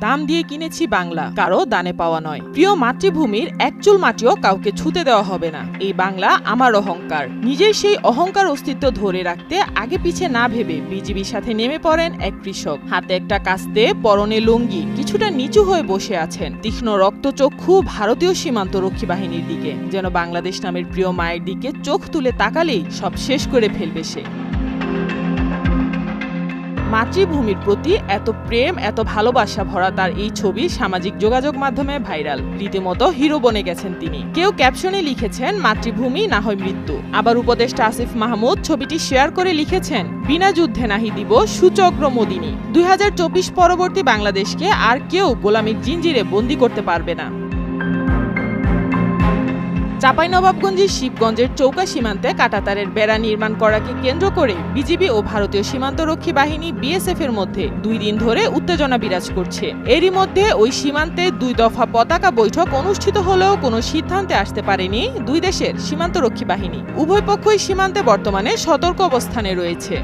দাম দিয়ে কিনেছি বাংলা। কারও দানে পাওয়া নয়। প্রিয় মাতৃভূমির একচুল মাটিও কাউকে ছুতে দেওয়া হবে না। এই বাংলা আমার অহংকার। নিজের সেই অহংকার অস্তিত্ব ধরে রাখতে আগে পিছে না ভেবে বিজিবির সাথে নেমে পড়েন এক কৃষক। হাতে একটা কাস্তে, পরনে লুঙ্গি, কিছুটা নিচু হয়ে বসে আছেন। তীক্ষ্ণ রক্তচক্ষু ভারতীয় সীমান্ত রক্ষী বাহিনীর দিকে। যেন বাংলাদেশ নামের প্রিয় মায়ের দিকে চোখ তুলে তাকালেই সব শেষ করে ফেলবে সে। মাতৃভূমির প্রতি এত প্রেম, এত ভালোবাসা ভরা তার এই ছবি সামাজিক যোগাযোগ মাধ্যমে ভাইরাল। রীতিমতো হিরো বনে গেছেন তিনি। কেউ ক্যাপশনে লিখেছেন, মাতৃভূমি না হয় মৃত্যু। আবার উপদেষ্টা আসিফ মাহমুদ ছবিটি শেয়ার করে লিখেছেন, বিনা যুদ্ধে নাহি দিব সুচক্র মোদিনী। দুই হাজার চব্বিশ পরবর্তী বাংলাদেশকে আর কেউ গোলামীর জিঞ্জিরে বন্দি করতে পারবে না। চাঁপাইনবাবগঞ্জের শিবগঞ্জের চৌকা সীমান্তে কাটাতারের বেড়া নির্মাণ করাকে কেন্দ্র করে বিজিবি ও ভারতীয় সীমান্তরক্ষী বাহিনী বিএসএফ এর মধ্যে দুই দিন ধরে উত্তেজনা বিরাজ করছে। এরই মধ্যে ওই সীমান্তে দুই দফা পতাকা বৈঠক অনুষ্ঠিত হলেও কোনো সিদ্ধান্তে আসতে পারেনি দুই দেশের সীমান্তরক্ষী বাহিনী। উভয় পক্ষই সীমান্তে বর্তমানে সতর্ক অবস্থানে রয়েছে।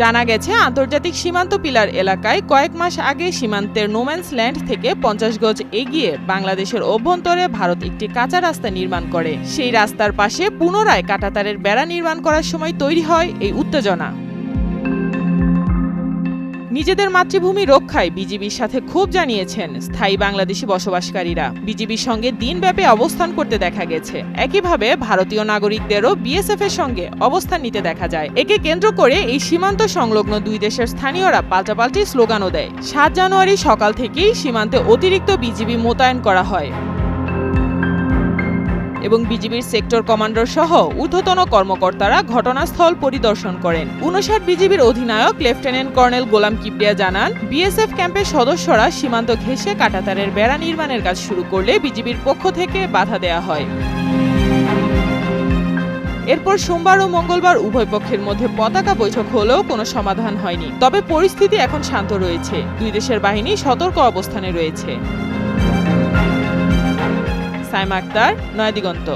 জানা গেছে, আন্তর্জাতিক সীমান্ত পিলার এলাকায় কয়েক মাস আগে সীমান্তের নোম্যান্স ল্যান্ড থেকে পঞ্চাশ গজ এগিয়ে বাংলাদেশের অভ্যন্তরে ভারত একটি কাঁচা রাস্তা নির্মাণ করে। সেই রাস্তার পাশে পুনরায় কাটাতারের বেড়া নির্মাণ করার সময় তৈরি হয় এই উত্তেজনা। নিজেদের মাতৃভূমি রক্ষায় বিজিবির সাথে খুব জানিয়েছেন স্থায়ী বাংলাদেশি বসবাসকারীরা। বিজিবির সঙ্গে দিনব্যাপী অবস্থান করতে দেখা গেছে। একইভাবে ভারতীয় নাগরিকদেরও বিএসএফ এর সঙ্গে অবস্থান নিতে দেখা যায়। একে কেন্দ্র করে এই সীমান্ত সংলগ্ন দুই দেশের স্থানীয়রা পাল্টাপাল্টি স্লোগানও দেয়। সাত জানুয়ারি সকাল থেকেই সীমান্তে অতিরিক্ত বিজিবি মোতায়েন করা হয়। এবং বিজিবির সেক্টর কমান্ডার সহ ঊর্ধ্বতন কর্মকর্তারা ঘটনাস্থল পরিদর্শন করেন। উনষাট বিজিবির অধিনায়ক, লেফটেন্যান্ট কর্নেল গোলাম কিবরিয়া জানান, বিএসএফ ক্যাম্পের সদস্যরা সীমান্ত ঘেঁষে কাটাতারের বেড়া নির্মাণের কাজ শুরু করলে বিজিবির পক্ষ থেকে বাধা দেয়া হয়। এরপর সোমবার ও মঙ্গলবার উভয় পক্ষের মধ্যে পতাকা বৈঠক হলেও কোনো সমাধান হয়নি। তবে পরিস্থিতি এখন শান্ত রয়েছে। দুই দেশের বাহিনী সতর্ক অবস্থানে রয়েছে। সাইমা আক্তার নয়াদিগন্ত।